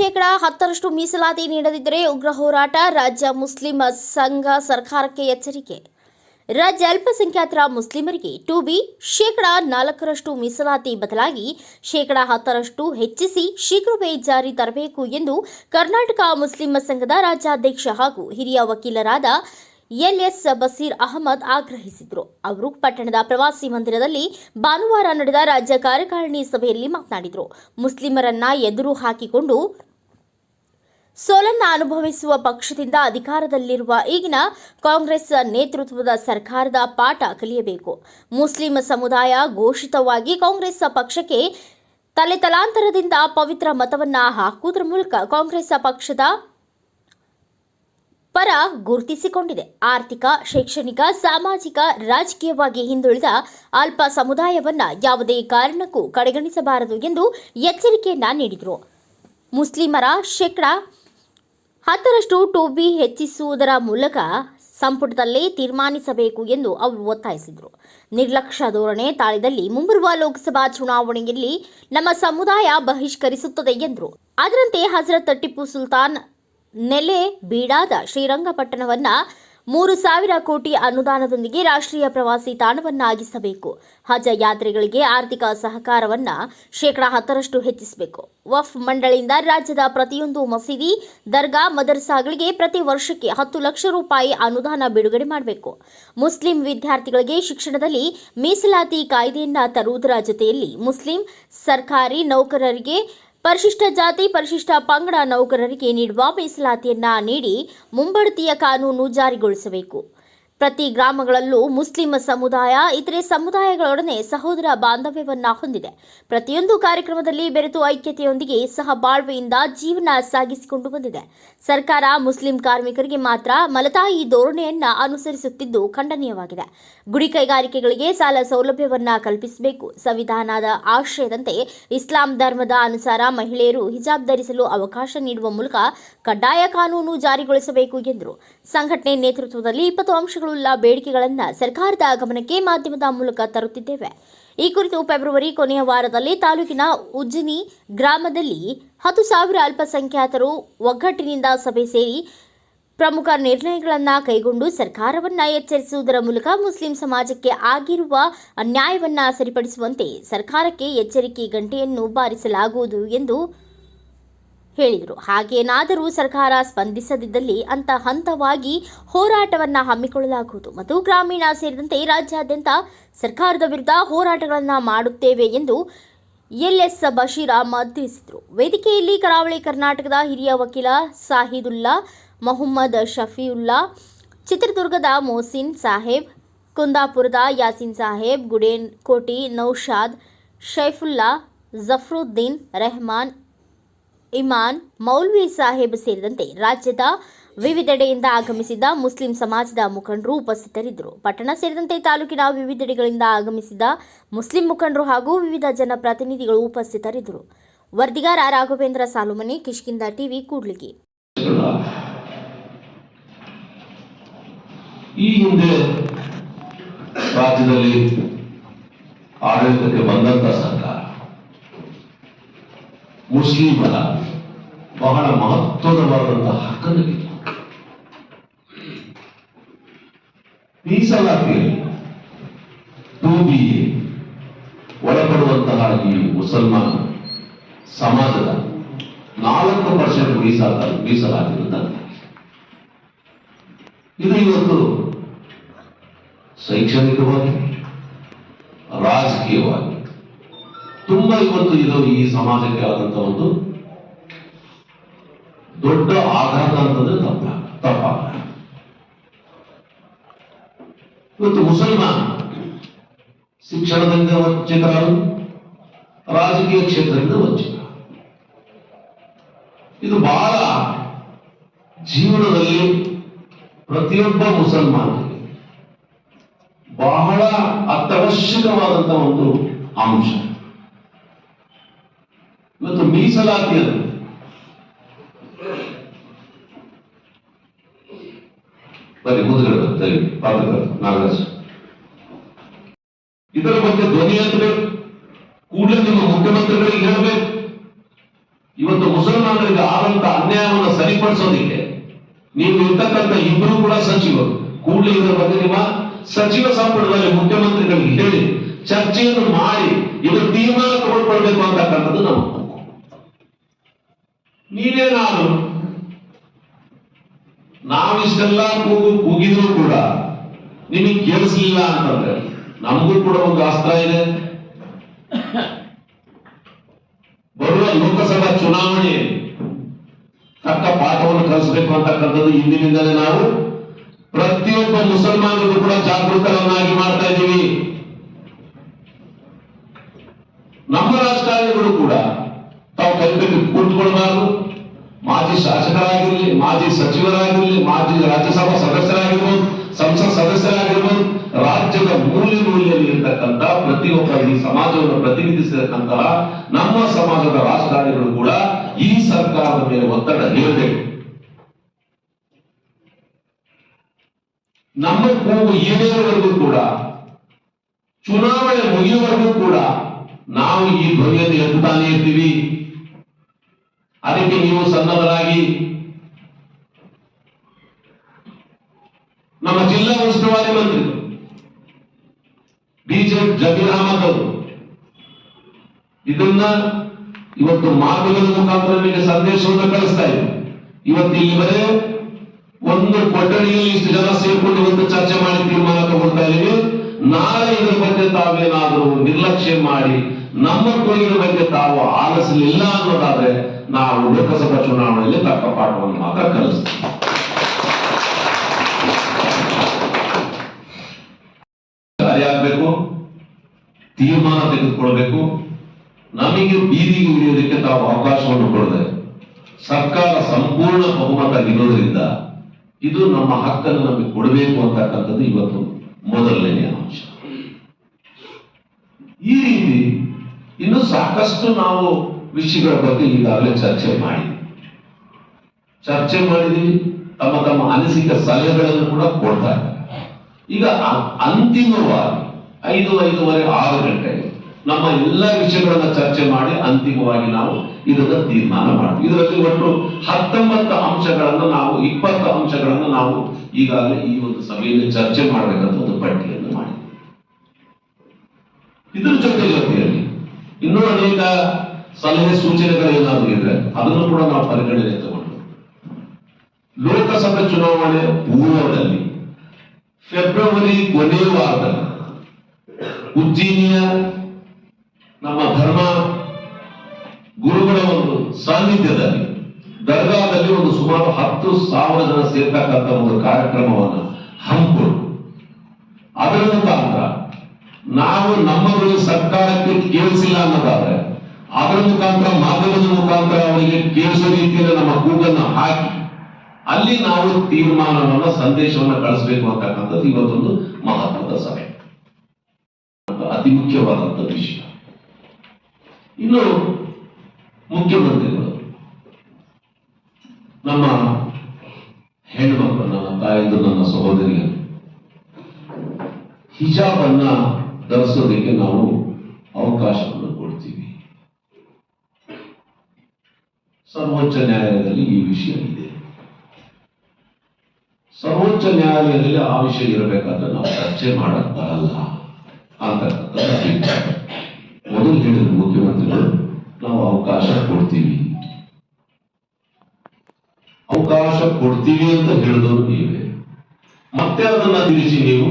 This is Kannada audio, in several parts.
ಶೇಕಡಾ ಹತ್ತರಷ್ಟು ಮೀಸಲಾತಿ ನೀಡದಿದ್ದರೆ ಉಗ್ರ ಹೋರಾಟ ರಾಜ್ಯ ಮುಸ್ಲಿಂ ಸಂಘ ಸರ್ಕಾರಕ್ಕೆ ಎಚ್ಚರಿಕೆ. ರಾಜ್ಯ ಅಲ್ಪಸಂಖ್ಯಾತರ ಮುಸ್ಲಿಮರಿಗೆ ಟು ಬಿ ಶೇಕಡಾ ನಾಲ್ಕರಷ್ಟು ಮೀಸಲಾತಿ ಬದಲಾಗಿ ಶೇಕಡಾ ಹತ್ತರಷ್ಟು ಹೆಚ್ಚಿಸಿ ಶೀಘ್ರವೇ ಜಾರಿ ತರಬೇಕು ಎಂದು ಕರ್ನಾಟಕ ಮುಸ್ಲಿಂ ಸಂಘದ ರಾಜ್ಯಾಧ್ಯಕ್ಷ ಹಾಗೂ ಹಿರಿಯ ವಕೀಲರಾದ ಎಲ್ಎಸ್ ಬಸೀರ್ ಅಹಮದ್ ಆಗ್ರಹಿಸಿದರು. ಅವರು ಪಟ್ಟಣದ ಪ್ರವಾಸಿ ಮಂದಿರದಲ್ಲಿ ಭಾನುವಾರ ನಡೆದ ರಾಜ್ಯ ಕಾರ್ಯಕಾರಿಣಿ ಸಭೆಯಲ್ಲಿ ಮಾತನಾಡಿದರು. ಮುಸ್ಲಿಮರನ್ನ ಎದುರು ಹಾಕಿಕೊಂಡು ಸೋಲನ್ನ ಅನುಭವಿಸುವ ಪಕ್ಷದಿಂದ ಅಧಿಕಾರದಲ್ಲಿರುವ ಈಗಿನ ಕಾಂಗ್ರೆಸ್ ನೇತೃತ್ವದ ಸರ್ಕಾರದ ಪಾಠ ಕಲಿಯಬೇಕು. ಮುಸ್ಲಿಂ ಸಮುದಾಯ ಘೋಷಿತವಾಗಿ ಕಾಂಗ್ರೆಸ್ ಪಕ್ಷಕ್ಕೆ ತಲೆ ತಲಾಂತರದಿಂದ ಪವಿತ್ರ ಮತವನ್ನ ಹಾಕುವುದರ ಮೂಲಕ ಕಾಂಗ್ರೆಸ್ ಪಕ್ಷದ ಪರ ಗುರುತಿಸಿಕೊಂಡಿದೆ. ಆರ್ಥಿಕ, ಶೈಕ್ಷಣಿಕ, ಸಾಮಾಜಿಕ, ರಾಜಕೀಯವಾಗಿ ಹಿಂದುಳಿದ ಅಲ್ಪ ಸಮುದಾಯವನ್ನು ಯಾವುದೇ ಕಾರಣಕ್ಕೂ ಕಡೆಗಣಿಸಬಾರದು ಎಂದು ಎಚ್ಚರಿಕೆಯನ್ನ ನೀಡಿದರು. ಮುಸ್ಲಿಮರ ಶೇಕಡಾ ಹತ್ತರಷ್ಟು ಟೋಬಿ ಹೆಚ್ಚಿಸುವುದರ ಮೂಲಕ ಸಂಪುಟದಲ್ಲೇ ತೀರ್ಮಾನಿಸಬೇಕು ಎಂದು ಅವರು ಒತ್ತಾಯಿಸಿದರು. ನಿರ್ಲಕ್ಷ್ಯ ಧೋರಣೆ ತಾಳಿದಲ್ಲಿ ಮುಂಬರುವ ಲೋಕಸಭಾ ಚುನಾವಣೆಯಲ್ಲಿ ನಮ್ಮ ಸಮುದಾಯ ಬಹಿಷ್ಕರಿಸುತ್ತದೆ ಎಂದರು. ಅದರಂತೆ ಹಜರತ್ ಟಿಪ್ಪು ಸುಲ್ತಾನ್ ನೆಲೆ ಬೀಡಾದ ಶ್ರೀರಂಗಪಟ್ಟಣವನ್ನ ಮೂರು ಸಾವಿರ ಕೋಟಿ ಅನುದಾನದೊಂದಿಗೆ ರಾಷ್ಟ್ರೀಯ ಪ್ರವಾಸಿ ತಾಣವನ್ನಾಗಿಸಬೇಕು. ಹಜ ಯಾತ್ರೆಗಳಿಗೆ ಆರ್ಥಿಕ ಸಹಕಾರವನ್ನ ಶೇಕಡಾ ಹತ್ತರಷ್ಟು ಹೆಚ್ಚಿಸಬೇಕು. ವಫ್ ಮಂಡಳಿಯಿಂದ ರಾಜ್ಯದ ಪ್ರತಿಯೊಂದು ಮಸೀದಿ, ದರ್ಗಾ, ಮದರ್ಸಾಗಳಿಗೆ ಪ್ರತಿ ವರ್ಷಕ್ಕೆ ಹತ್ತು ಲಕ್ಷ ರೂಪಾಯಿ ಅನುದಾನ ಬಿಡುಗಡೆ ಮಾಡಬೇಕು. ಮುಸ್ಲಿಂ ವಿದ್ಯಾರ್ಥಿಗಳಿಗೆ ಶಿಕ್ಷಣದಲ್ಲಿ ಮೀಸಲಾತಿ ಕಾಯ್ದೆಯನ್ನ ತರುವುದರ ಜೊತೆಯಲ್ಲಿ ಮುಸ್ಲಿಂ ಸರ್ಕಾರಿ ನೌಕರರಿಗೆ ಪರಿಶಿಷ್ಟ ಜಾತಿ ಪರಿಶಿಷ್ಟ ಪಂಗಡ ನೌಕರರಿಗೆ ನೀಡುವ ಮೀಸಲಾತಿಯನ್ನ ನೀಡಿ ಮುಂಬಡ್ತಿಯ ಕಾನೂನು ಜಾರಿಗೊಳಿಸಬೇಕು. ಪ್ರತಿ ಗ್ರಾಮಗಳಲ್ಲೂ ಮುಸ್ಲಿಂ ಸಮುದಾಯ, ಇತರೆ ಸಮುದಾಯಗಳೊಡನೆ ಸಹೋದರ ಬಾಂಧವ್ಯವನ್ನ ಹೊಂದಿದೆ. ಪ್ರತಿಯೊಂದು ಕಾರ್ಯಕ್ರಮದಲ್ಲಿ ಬೆರೆತು ಐಕ್ಯತೆಯೊಂದಿಗೆ ಸಹ ಬಾಳ್ವೆಯಿಂದ ಜೀವನ ಸಾಗಿಸಿಕೊಂಡು ಬಂದಿದೆ. ಸರ್ಕಾರ ಮುಸ್ಲಿಂ ಕಾರ್ಮಿಕರಿಗೆ ಮಾತ್ರ ಮಲತಾಯಿ ಧೋರಣೆಯನ್ನ ಅನುಸರಿಸುತ್ತಿದ್ದು ಖಂಡನೀಯವಾಗಿದೆ. ಗುಡಿ ಕೈಗಾರಿಕೆಗಳಿಗೆ ಸಾಲ ಸೌಲಭ್ಯವನ್ನ ಕಲ್ಪಿಸಬೇಕು. ಸಂವಿಧಾನದ ಆಶ್ರಯದಂತೆ ಇಸ್ಲಾಂ ಧರ್ಮದ ಅನುಸಾರ ಮಹಿಳೆಯರು ಹಿಜಾಬ್ ಧರಿಸಲು ಅವಕಾಶ ನೀಡುವ ಮೂಲಕ ಕಡ್ಡಾಯ ಕಾನೂನು ಜಾರಿಗೊಳಿಸಬೇಕು ಎಂದರು. ಸಂಘಟನೆ ನೇತೃತ್ವದಲ್ಲಿ ಇಪ್ಪತ್ತು ಅಂಶಗಳುಳ್ಳ ಬೇಡಿಕೆಗಳನ್ನು ಸರ್ಕಾರದ ಗಮನಕ್ಕೆ ಮಾಧ್ಯಮದ ಮೂಲಕ ತರುತ್ತಿದ್ದೇವೆ. ಈ ಕುರಿತು ಫೆಬ್ರವರಿ ಕೊನೆಯ ವಾರದಲ್ಲಿ ತಾಲೂಕಿನ ಉಜ್ಜಿನಿ ಗ್ರಾಮದಲ್ಲಿ ಹತ್ತು ಸಾವಿರ ಅಲ್ಪಸಂಖ್ಯಾತರು ಒಗ್ಗಟ್ಟಿನಿಂದ ಸಭೆ ಸೇರಿ ಪ್ರಮುಖ ನಿರ್ಣಯಗಳನ್ನು ಕೈಗೊಂಡು ಸರ್ಕಾರವನ್ನು ಎಚ್ಚರಿಸುವುದರ ಮೂಲಕ ಮುಸ್ಲಿಂ ಸಮಾಜಕ್ಕೆ ಆಗಿರುವ ಅನ್ಯಾಯವನ್ನು ಸರಿಪಡಿಸುವಂತೆ ಸರ್ಕಾರಕ್ಕೆ ಎಚ್ಚರಿಕೆ ಗಂಟೆಯನ್ನು ಬಾರಿಸಲಾಗುವುದು ಎಂದು ಹೇಳಿದರು. ಹಾಗೇನಾದರೂ ಸರ್ಕಾರ ಸ್ಪಂದಿಸದಿದ್ದಲ್ಲಿ ಅಂತ ಹಂತವಾಗಿ ಹೋರಾಟವನ್ನು ಹಮ್ಮಿಕೊಳ್ಳಲಾಗುವುದು. ಮತ್ತು ಗ್ರಾಮೀಣ ಸೇರಿದಂತೆ ರಾಜ್ಯಾದ್ಯಂತ ಸರ್ಕಾರದ ವಿರುದ್ಧ ಹೋರಾಟಗಳನ್ನು ಮಾಡುತ್ತೇವೆ ಎಂದು ಎಲ್ಎಸ್ ಬಶೀರ್ ಅಹಮದ್ ತಿಳಿಸಿದರು. ವೇದಿಕೆಯಲ್ಲಿ ಕರಾವಳಿ ಕರ್ನಾಟಕದ ಹಿರಿಯ ವಕೀಲ ಸಾಹಿದುಲ್ಲಾ, ಮೊಹಮ್ಮದ್ ಶಫಿಯುಲ್ಲಾ ಚಿತ್ರದುರ್ಗದ ಮೊಹಸಿನ್ ಸಾಹೇಬ್, ಕುಂದಾಪುರದ ಯಾಸಿನ್ ಸಾಹೇಬ್, ಗುಡೇನ್ ಕೋಟಿ, ನೌಶಾದ್, ಶೈಫುಲ್ಲಾ, ಜಫರುದ್ದೀನ್, ರೆಹಮಾನ್ ಇಮಾನ್, ಮೌಲ್ವಿ ಸಾಹೇಬ್ ಸೇರಿದಂತೆ ರಾಜ್ಯದ ವಿವಿಧೆಡೆಯಿಂದ ಆಗಮಿಸಿದ ಮುಸ್ಲಿಂ ಸಮಾಜದ ಮುಖಂಡರು ಉಪಸ್ಥಿತರಿದ್ದರು. ಪಟ್ಟಣ ಸೇರಿದಂತೆ ತಾಲೂಕಿನ ವಿವಿಧೆಡೆಗಳಿಂದ ಆಗಮಿಸಿದ ಮುಸ್ಲಿಂ ಮುಖಂಡರು ಹಾಗೂ ವಿವಿಧ ಜನಪ್ರತಿನಿಧಿಗಳು ಉಪಸ್ಥಿತರಿದ್ದರು. ವರದಿಗಾರ ರಾಘವೇಂದ್ರ ಸಾಲುಮನಿ ಕಿಷ್ಕಿಂದ ಟಿವಿ, ಕೂಡ್ಲಿಗೆ. ಈ ಹಿಂದೆ ರಾಜ್ಯದಲ್ಲಿ ಆಡಳಿತಕ್ಕೆ ಬಂದಂತ ಸರ್ಕಾರ ಮುಸ್ಲಿಮರ ಬಹಳ ಮಹತ್ವದವಾದಂತಹ ಹಕ್ಕನ್ನು ಮೀಸಲಾತಿಯಲ್ಲಿ ಟೂ ಬಿ ಒಳಪಡುವಂತಹ ಈ ಮುಸಲ್ಮಾನ ಸಮಾಜದ ನಾಲ್ಕು ಪರ್ಸೆಂಟ್ ಮೀಸಲಾತ ಮೀಸಲಾತಿಯನ್ನು ಇದು ಇವತ್ತು ಶೈಕ್ಷಣಿಕವಾಗಿ, ರಾಜಕೀಯವಾಗಿ ತುಂಬಾ ಇವತ್ತು ಇದು ಈ ಸಮಾಜಕ್ಕೆ ಆದಂತ ಒಂದು ದೊಡ್ಡ ಆಘಾತ ಅಂತಂದ್ರೆ ತಪ್ಪ ತಪ್ಪ ಇವತ್ತು ಮುಸಲ್ಮಾನ, ಶಿಕ್ಷಣದಿಂದ ವಂಚಿತರು, ರಾಜಕೀಯ ಕ್ಷೇತ್ರದಿಂದ ವಂಚಿತ ಇದು ಬಹಳ ಜೀವನದಲ್ಲಿ ಪ್ರತಿಯೊಬ್ಬ ಮುಸಲ್ಮಾನರಿಗೆ ಬಹಳ ಅತ್ಯವಶ್ಯಕವಾದಂತಹ ಒಂದು ಅಂಶ. ಇವತ್ತು ಮೀಸಲಾತಿ ಅದು. ಬನ್ನಿ, ಮುಂದುಗಡೆ ಬರ್ತಾರೆ ನಾಗರಾಜ್ ಇದರ ಬಗ್ಗೆ ಧ್ವನಿ ಅಂದ್ರೆ ಕೂಡಲೇ ನಿಮ್ಮ ಮುಖ್ಯಮಂತ್ರಿಗಳಿಗೆ ಹೇಳಬೇಕು. ಇವತ್ತು ಮುಸಲ್ಮಾನರಿಗೆ ಆದಂತ ಅನ್ಯಾಯವನ್ನು ಸರಿಪಡಿಸೋದಿಕ್ಕೆ ನೀವು ಇರ್ತಕ್ಕಂಥ ಇಬ್ಬರು ಕೂಡ ಸಚಿವರು. ಕೂಡಲೇ ಇದರ ಬಗ್ಗೆ ನಿಮ್ಮ ಸಚಿವ ಸಂಪುಟದಲ್ಲಿ ಮುಖ್ಯಮಂತ್ರಿಗಳಿಗೆ ಹೇಳಿ, ಚರ್ಚೆಯನ್ನು ಮಾಡಿ ಇದು ತೀರ್ಮಾನ ತಗೊಳ್ಕೊಳ್ಬೇಕು ಅಂತಕ್ಕಂಥದ್ದು ನಮ್ಮ ನೀವೇ ನಾನು. ನಾವಿಷ್ಟೆಲ್ಲ ಕೂಗು ಕೂಗಿದ್ರು ಕೂಡ ನಿಮಗೆ ಕೇಳಿಸ್ಲಿಲ್ಲ ಅಂತಂದ್ರೆ ನಮಗೂ ಕೂಡ ಒಂದು ಅಸ್ತ್ರ ಇದೆ. ಬರುವ ಲೋಕಸಭಾ ಚುನಾವಣೆ ತಕ್ಕ ಪಾಠವನ್ನು ಕಲಿಸಬೇಕು ಅಂತಕ್ಕಂಥದ್ದು ಇಂದಿನಿಂದಲೇ ನಾವು. ಪ್ರತಿಯೊಬ್ಬ ಮುಸಲ್ಮಾನರು ಕೂಡ ಜಾಗೃತರನ್ನಾಗಿ ಮಾಡ್ತಾ ಇದ್ದೀವಿ. ನಮ್ಮ ರಾಜಕಾರಣಿಗಳು ಕೂಡ ತಾವು ಕೈಬಿಟ್ಟು ಕೂತ್ಕೊಳ್ಬಾರ್ದು ಮಾಜಿ ಶಾಸಕರಾಗಿರ್ಲಿ, ಮಾಜಿ ಸಚಿವರಾಗಿರ್ಲಿ, ಮಾಜಿ ರಾಜ್ಯಸಭಾ ಸದಸ್ಯರಾಗಿರ್ಬೋದು, ಸಂಸತ್ ಸದಸ್ಯರಾಗಿರ್ಬೋದು, ರಾಜ್ಯದ ಮೂಲ ಮೂಲೆಯಲ್ಲಿ ಇರ್ತಕ್ಕಂಥ ಪ್ರತಿಯೊಬ್ಬ ಈ ಸಮಾಜವನ್ನು ಪ್ರತಿನಿಧಿಸಿರತಕ್ಕಂತಹ ನಮ್ಮ ಸಮಾಜದ ರಾಜಕಾರಣಿಗಳು ಕೂಡ ಈ ಸರ್ಕಾರದ ಮೇಲೆ ಒತ್ತಡ ಹೇರಬೇಕು. ನಮ್ಮ ಕೂಗು ಈಡೇರುವವರೆಗೂ ಕೂಡ, ಚುನಾವಣೆ ಮುಗಿಯುವವರೆಗೂ ಕೂಡ ನಾವು ಈ ಧ್ವನಿಯನ್ನು ಎತ್ತಾನೆ ಇರ್ತೀವಿ. ಅದಕ್ಕೆ ನೀವು ಸನ್ನದ್ಧರಾಗಿ. ನಮ್ಮ ಜಿಲ್ಲಾ ಉಸ್ತುವಾರಿ ಮಂತ್ರಿ ಬಿಜೆಪಿ ಜಮೀರ್ ಅಹಮದ್ ಅವರು ಇದನ್ನ ಇವತ್ತು ಮಾಧ್ಯಮದ ಮುಖಾಂತರ ನಿಮಗೆ ಸಂದೇಶವನ್ನು ಕಳಿಸ್ತಾ ಇದೆ ಇವತ್ತು ಇಲ್ಲಿ ಬರೇ ಒಂದು ಕೊಠಡಿಯಲ್ಲಿ ಇಷ್ಟು ಜನ ಸೇರ್ಕೊಂಡು ಇವತ್ತು ಚರ್ಚೆ ಮಾಡಿ ತೀರ್ಮಾನ ತಗೊಳ್ತಾ ಇದೀವಿ ನಾಳೆ ಇದರ ಬಗ್ಗೆ ತಾವೇನಾದರೂ ನಿರ್ಲಕ್ಷ್ಯ ಮಾಡಿ, ನಮ್ಮ ಕೊಡುಗೆ ಬಗ್ಗೆ ತಾವು ಆಲಿಸಲಿಲ್ಲ ಅನ್ನೋದಾದ್ರೆ ನಾವು ಲೋಕಸಭಾ ಚುನಾವಣೆಯಲ್ಲಿ ತಕ್ಕ ಪಾಠವನ್ನು ಮಾತ್ರ ಕಲಿಸ್ತೀವಿ. ಸರಿಯಾಗಬೇಕು, ತೀರ್ಮಾನ ತೆಗೆದುಕೊಳ್ಬೇಕು. ನಮಗೆ ಬೀದಿಗೆ ಉಳಿಯೋದಕ್ಕೆ ತಾವು ಅವಕಾಶವನ್ನು ಕೊಡದೆ, ಸರ್ಕಾರ ಸಂಪೂರ್ಣ ಬಹುಮತ ಇರೋದ್ರಿಂದ ಇದು ನಮ್ಮ ಹಕ್ಕನ್ನು ನಮಗೆ ಕೊಡಬೇಕು ಅಂತಕ್ಕಂಥದ್ದು ಇವತ್ತು ಮೊದಲನೇ ಅಂಶ ಈ ರೀತಿ ಇನ್ನು ಸಾಕಷ್ಟು ನಾವು ವಿಷಯಗಳ ಬಗ್ಗೆ ಈಗಾಗಲೇ ಚರ್ಚೆ ಮಾಡಿ ಚರ್ಚೆ ಮಾಡಿದೀವಿ ತಮ್ಮ ತಮ್ಮ ಅನಿಸಿಕೆ ಸಲಹೆಗಳನ್ನು ಕೂಡ ಕೊಡ್ತಾ ಇದ್ದಾರೆ ಈಗ ಅ- ಅಂತಿಮವಾಗಿ ಐದು ಐದೂವರೆ ಆರು ಗಂಟೆಗೆ ನಮ್ಮ ಎಲ್ಲ ವಿಷಯಗಳನ್ನ ಚರ್ಚೆ ಮಾಡಿ ಅಂತಿಮವಾಗಿ ನಾವು ಇದನ್ನ ತೀರ್ಮಾನ ಮಾಡ್ತೀವಿ. ಇದರಲ್ಲಿ ಒಟ್ಟು ಹತ್ತೊಂಬತ್ತು ಅಂಶಗಳನ್ನು ನಾವು, ಇಪ್ಪತ್ತು ಅಂಶಗಳನ್ನು ನಾವು ಈಗಾಗಲೇ ಈ ಒಂದು ಸಭೆಯಲ್ಲಿ ಚರ್ಚೆ ಮಾಡಬೇಕಂತ ಒಂದು ಪಟ್ಟಿಯನ್ನು ಮಾಡಿ ಇದ್ರ ಜೊತೆ ಜೊತೆಯಲ್ಲಿ ಇನ್ನೂ ಅನೇಕ ಸಲಹೆ ಸೂಚನೆಗಳು ಏನಾದರೂ ಇದ್ರೆ ಅದನ್ನು ಕೂಡ ನಾವು ಪರಿಗಣನೆ ತಗೊಂಡು. ಲೋಕಸಭೆ ಚುನಾವಣೆ ಪೂರ್ವದಲ್ಲಿ ಫೆಬ್ರವರಿ ಕೊನೆಯ ವಾರದಲ್ಲಿ ಉಜ್ಜೀನಿಯ ನಮ್ಮ ಧರ್ಮ ಗುರುಗಳ ಒಂದು ಸಾನ್ನಿಧ್ಯದಲ್ಲಿ ದರ್ಗಾದಲ್ಲಿ ಒಂದು ಸುಮಾರು ಹತ್ತು ಸಾವಿರ ಜನ ಸೇರ್ತಕ್ಕಂಥ ಒಂದು ಕಾರ್ಯಕ್ರಮವನ್ನು ಹಮ್ಮಿಕೊಂಡು ಅದರ ಮುಖಾಂತರ ನಾವು ನಮ್ಮನ್ನು ಸರ್ಕಾರಕ್ಕೆ ಕೇಳಿಸಿಲ್ಲ ಅನ್ನೋದಾದ್ರೆ, ಅದರ ಮುಖಾಂತರ ಮಾಧ್ಯಮದ ಮುಖಾಂತರ ಅವರಿಗೆ ಕೇಳಿಸೋ ರೀತಿಯಲ್ಲಿ ನಮ್ಮ ಕೂಗನ್ನು ಹಾಕಿ, ಅಲ್ಲಿ ನಾವು ತೀರ್ಮಾನವನ್ನ, ಸಂದೇಶವನ್ನ ಕಳಿಸಬೇಕು ಅಂತಕ್ಕಂಥದ್ದು ಇವತ್ತೊಂದು ಮಹತ್ವದ ಸಭೆ. ಅತಿ ಮುಖ್ಯವಾದಂತ ವಿಷಯ. ಇನ್ನು ಮುಖ್ಯಮಂತ್ರಿಗಳು ನಮ್ಮ ಹೆಣ್ಮಕ್ಳು ನನ್ನ ತಾಯಿಂದ ನನ್ನ ಸಹೋದರಿಯರು ಹಿಜಾಬ್ ಅನ್ನ ಧರಿಸೋದಕ್ಕೆ ನಾವು ಅವಕಾಶವನ್ನು ಕೊಡ್ತೀವಿ. ಸರ್ವೋಚ್ಚ ನ್ಯಾಯಾಲಯದಲ್ಲಿ ಈ ವಿಷಯ ಇದೆ. ಸರ್ವೋಚ್ಚ ನ್ಯಾಯಾಲಯದಲ್ಲಿ ಆ ವಿಷಯ ಇರಬೇಕಾದ್ರೆ ನಾವು ಚರ್ಚೆ ಮಾಡಕ್ ಬರಲ್ಲ. ಮೊದಲು ಹೇಳಿದ್ರು ಮುಖ್ಯಮಂತ್ರಿಗಳು ನಾವು ಅವಕಾಶ ಕೊಡ್ತೀವಿ. ಅವಕಾಶ ಕೊಡ್ತೀವಿ ಅಂತ ಹೇಳಿದವರು ನೀವೇ. ಮತ್ತೆ ಅದನ್ನ ತಿಳಿಸಿ ನೀವು,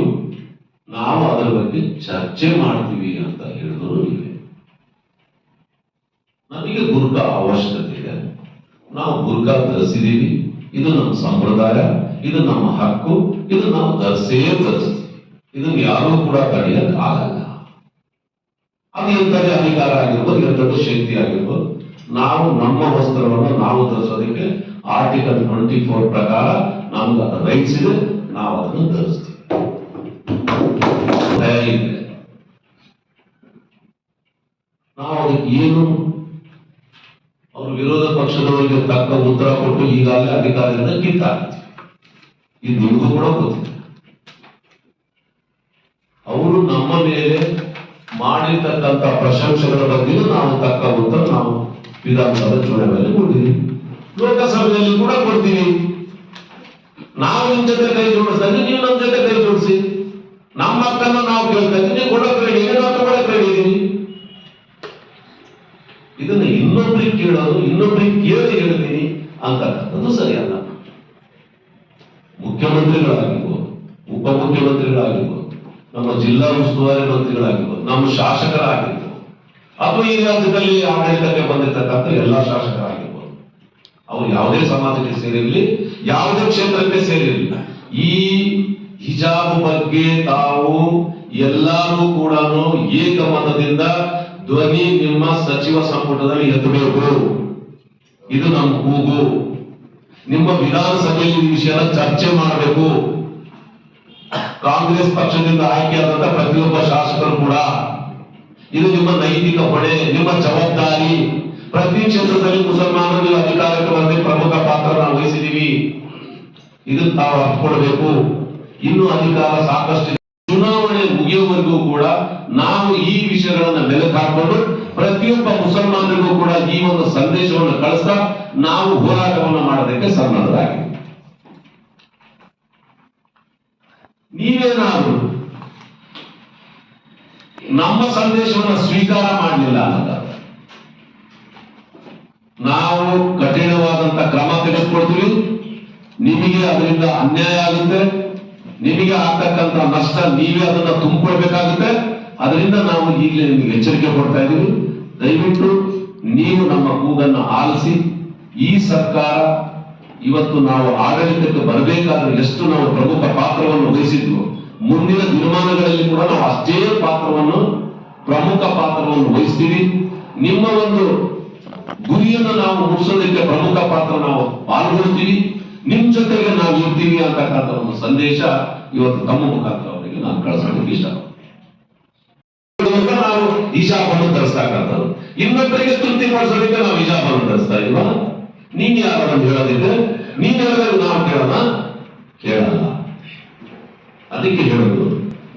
ನಾವು ಅದರ ಬಗ್ಗೆ ಚರ್ಚೆ ಮಾಡ್ತೀವಿ ಅಂತ ಹೇಳಿದವರು ನೀವೇ. ನಮಗೆ ಬುರ್ಕಾ ಅವಶ್ಯಕತೆ ಇದೆ. ನಾವು ಬುರ್ಕಾ ಧರಿಸಿದೀವಿ ಇದು ನಮ್ಮ ಸಂಪ್ರದಾಯ, ಇದು ನಮ್ಮ ಹಕ್ಕು, ಇದು ನಾವು ಧರಿಸೇ ಧರಿಸ್ತೀವಿ. ಇದನ್ನು ಯಾರೂ ಕೂಡ ತಡೆಯಕ್ ಆಗಲ್ಲ. ಅದು ಅಧಿಕಾರ ಆಗಿರ್ಬೋದು ಎಂಥದ್ದು ಶಕ್ತಿ ಆಗಿರ್ಬೋದು. ನಾವು ನಮ್ಮ ವಸ್ತ್ರವನ್ನು ನಾವು ಧರಿಸೋದಕ್ಕೆ ಆರ್ಟಿಕಲ್ ಟ್ವೆಂಟಿ ಫೋರ್ ಪ್ರಕಾರ ನಮ್ಗೆ ಅದು ರೈಟ್ಸ್ ಇದೆ, ನಾವು ಅದನ್ನು ಧರಿಸ್ತೀವಿ. ನಾವು ಅದಕ್ಕೆ ಏನು? ಅವರು ವಿರೋಧ ಪಕ್ಷದವರಿಗೆ ತಕ್ಕ ಉತ್ತರ ಕೊಟ್ಟು ಈಗಾಗಲೇ ಅಧಿಕಾರದಿಂದ ಕಿತ್ತಾಕ್ತೀವಿ ಇದು ನಿಮಗೂ ಕೂಡ ಗೊತ್ತಿದೆ. ಅವರು ನಮ್ಮ ಮೇಲೆ ಮಾಡಿರ್ತಕ್ಕಂಥ ಪ್ರಶಂಸೆಗಳ ಬಗ್ಗೆಯೂ ನಾವು ತಕ್ಕ ಉತ್ತರ ನಾವು ವಿಧಾನಸಭೆ ಚುನಾವಣೆಯಲ್ಲಿ ಕೊಡ್ತೀವಿ. ಲೋಕಸಭೆಯಲ್ಲಿ ಕೂಡ ಕೊಡ್ತೀವಿ. ನಾವು ನಿಮ್ ಜೊತೆ ಕೈ ಜೋಡಿಸ್ತೀವಿ ನೀವು ನಮ್ಮ ಜೊತೆ ಕೈ ಜೋಡಿಸಿ. ನಮ್ಮ ಹಕ್ಕನ್ನು ನಾವು ಕೇಳ್ತಾ ನೀವು ಕೊಡಕ್ ರೆಡಿ ನಾವು ಇದನ್ನ ಇನ್ನೊಬ್ರಿಗೆ ಕೇಳೋದು ಇನ್ನೊಬ್ರಿಗೆ ಕೇಳಿ ಹೇಳ್ತೀನಿ ಅಂತಕ್ಕಂಥದ್ದು ಸರಿಯಲ್ಲ. ಮುಖ್ಯಮಂತ್ರಿಗಳಾಗಿರ್ಬೋದು, ಉಪಮುಖ್ಯಮಂತ್ರಿಗಳಾಗಿರ್ಬೋದು ನಮ್ಮ ಜಿಲ್ಲಾ ಉಸ್ತುವಾರಿ ಮಂತ್ರಿಗಳಾಗಿರ್ಬೋದು, ನಮ್ಮ ಶಾಸಕರಾಗಿರ್ಬೋದು, ಅಥವಾ ಈ ರಾಜ್ಯದಲ್ಲಿ ಆಡಳಿತಕ್ಕೆ ಬಂದಿರತಕ್ಕಂಥ ಎಲ್ಲಾ ಶಾಸಕರಾಗಿರ್ಬೋದು, ಅವ್ರು ಯಾವುದೇ ಸಮಾಜಕ್ಕೆ ಸೇರಿರಲಿ, ಯಾವುದೇ ಕ್ಷೇತ್ರಕ್ಕೆ ಸೇರಿರಲಿ, ಈ ಹಿಜಾಬ್ ಬಗ್ಗೆ ತಾವು ಎಲ್ಲರೂ ಕೂಡ ಏಕಮತದಿಂದ ಧ್ವನಿ ನಿಮ್ಮ ಸಚಿವ ಸಂಪುಟದಲ್ಲಿ ಎತ್ತಬೇಕು. ಇದು ನಮ್ಮ ಕೂಗು. ನಿಮ್ಮ ವಿಧಾನಸಭೆಯಲ್ಲಿ ಈ ವಿಷಯನ ಚರ್ಚೆ ಮಾಡಬೇಕು. ಕಾಂಗ್ರೆಸ್ ಪಕ್ಷದಿಂದ ಆಯ್ಕೆಯಾದಂತ ಪ್ರತಿಯೊಬ್ಬ ಶಾಸಕರು ಕೂಡ ಇದು ನಿಮ್ಮ ನೈತಿಕ ಹೊಣೆ, ನಿಮ್ಮ ಜವಾಬ್ದಾರಿ. ಪ್ರತಿ ಕ್ಷೇತ್ರದಲ್ಲಿ ಮುಸಲ್ಮಾನರು ನೀವು ಅಧಿಕಾರಕ್ಕೆ ಬಂದ ಪ್ರಮುಖ ಪಾತ್ರ ನಾವು ವಹಿಸಿದೀವಿ ಇದನ್ನು ತಾವು ಅರ್ಥಕೊಳ್ಬೇಕು ಇನ್ನು ಅಧಿಕಾರ ಸಾಕಷ್ಟು ಚುನಾವಣೆ ಮುಗಿಯುವವರೆಗೂ ಕೂಡ ನಾವು ಈ ವಿಷಯಗಳನ್ನ ಮೆಲುಕು ಹಾಕೊಂಡು ಪ್ರತಿಯೊಬ್ಬ ಮುಸಲ್ಮಾನರಿಗೂ ಕೂಡ ಈ ಒಂದು ಸಂದೇಶವನ್ನು ಕಳಿಸ್ತಾ ನಾವು ಹೋರಾಟವನ್ನು ನೀವೇನಾದ್ರು ನಮ್ಮ ಸಂದೇಶವನ್ನು ಸ್ವೀಕಾರ ಮಾಡಲಿಲ್ಲ ಅಂತ ನಾವು ಕಠಿಣವಾದಂತ ಕ್ರಮ ತೆಗೆದುಕೊಳ್ತೀವಿ. ನಿಮಗೆ ಅದರಿಂದ ಅನ್ಯಾಯ ಆಗುತ್ತೆ. ನಿಮಗೆ ಆಗ್ತಕ್ಕಂತ ನಷ್ಟ ನೀವೇ ಅದನ್ನ ತುಂಬಿಕೊಳ್ಬೇಕಾಗುತ್ತೆ. ಅದರಿಂದ ನಾವು ಈಗಲೇ ನಿಮಗೆ ಎಚ್ಚರಿಕೆ ಕೊಡ್ತಾ ಇದ್ದೀವಿ. ದಯವಿಟ್ಟು ನೀವು ನಮ್ಮ ಕೂಗನ್ನು ಆಲಿಸಿ ಈ ಸರ್ಕಾರ ಇವತ್ತು ನಾವು ಆಡಳಿತಕ್ಕೆ ಬರಬೇಕಾದ್ರೆ ಎಷ್ಟು ನಾವು ಪ್ರಮುಖ ಪಾತ್ರವನ್ನು ವಹಿಸಿದ್ವು, ಮುಂದಿನ ದಿನಮಾನಗಳಲ್ಲಿ ಕೂಡ ನಾವು ಅಷ್ಟೇ ಪಾತ್ರವನ್ನು, ಪ್ರಮುಖ ಪಾತ್ರವನ್ನು ವಹಿಸ್ತೀವಿ. ನಿಮ್ಮ ಒಂದು ಗುರಿಯನ್ನು ನಾವು ಮುಗಿಸೋದಕ್ಕೆ ಪ್ರಮುಖ ಪಾತ್ರ ನಾವು ಪಾಲ್ಗೊಳ್ತೀವಿ. ನಿಮ್ ಜೊತೆಗೆ ನಾವು ಇರ್ತೀವಿ ಅಂತಕ್ಕಂಥ ಒಂದು ಸಂದೇಶ ಇವತ್ತು ತಮ್ಮ ಮುಖಾಂತರ ಅವರಿಗೆ ನಾನು ಕಳಿಸೋದಕ್ಕೆ ಇಷ್ಟ ನಾವು ಹಿಜಾಬ್ ತರಿಸ್ತಾ ಇನ್ನೊಬ್ಬರಿಗೆ ತೃಪ್ತಿ ಪಡಿಸೋದಕ್ಕೆ ನಾವು ಹಿಜಾಬ್ ತರಿಸ್ತಾ ಇಲ್ವಾ ನೀನ್ ಯಾರು ಹೇಳೋದಿದ್ರೆ ನೀನ್ ಹೇಳಿದ್ರೆ ನಾವು ಕೇಳೋಣ ಕೇಳಲ್ಲ ಅದಕ್ಕೆ ಹೇಳೋದು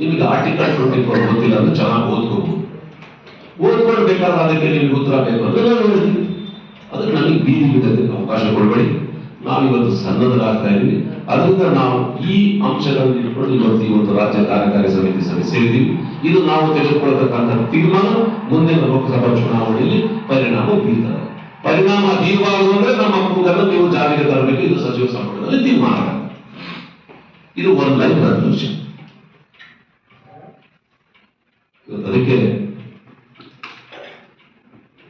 ನಿಮಗೆ ಆರ್ಟಿಕಲ್ ಟ್ವೆಂಟಿ ಫೋರ್ ಗೊತ್ತಿಲ್ಲ ಅಂದ್ರೆ ಚೆನ್ನಾಗಿ ಓದ್ಕೋಬಹುದು ಓದ್ಕೊಂಡು ಬೇಕಾದ್ರೆ ಅದಕ್ಕೆ ನಿಮ್ಗೆ ಉತ್ತರ ಬೇಕು ಹೇಳ್ತೀನಿ ಅದಕ್ಕೆ ನನಗೆ ಬೀದಿ ಬಿಡೋದಕ್ಕೆ ಅವಕಾಶ ಕೊಡಬೇಡಿ. ನಾವು ಇವತ್ತು ಸನ್ನದ್ಧರಾಗ್ತಾ ಇದ್ದೀವಿ ಅದರಿಂದ ನಾವು ಈ ಅಂಶಗಳನ್ನು ಇಟ್ಕೊಂಡು ಇವತ್ತು ಇವತ್ತು ರಾಜ್ಯ ಕಾರ್ಯಕಾರಿ ಸಮಿತಿ ಸಭೆ ಸೇರಿದ್ದೀವಿ. ಇದು ನಾವು ತೆಗೆದುಕೊಳ್ಳತಕ್ಕಂಥ ತೀರ್ಮಾನ, ಮುಂದಿನ ಲೋಕಸಭಾ ಚುನಾವಣೆಯಲ್ಲಿ ಪರಿಣಾಮ ಬೀರ್ತದೆ. ಪರಿಣಾಮ ಬೀರಬಾರದು ಅಂದ್ರೆ ನಮ್ಮ ಕೂಗನ್ನು ನೀವು ಜಾರಿಗೆ ತರಬೇಕು. ಇದು ಸಚಿವ ಸಂಪುಟದಲ್ಲಿ ತೀರ್ಮಾನ. ಇದು ಒನ್ ಲೈಫ್ ರೆಸಲ್ಯೂಷನ್ ಅದಕ್ಕೆ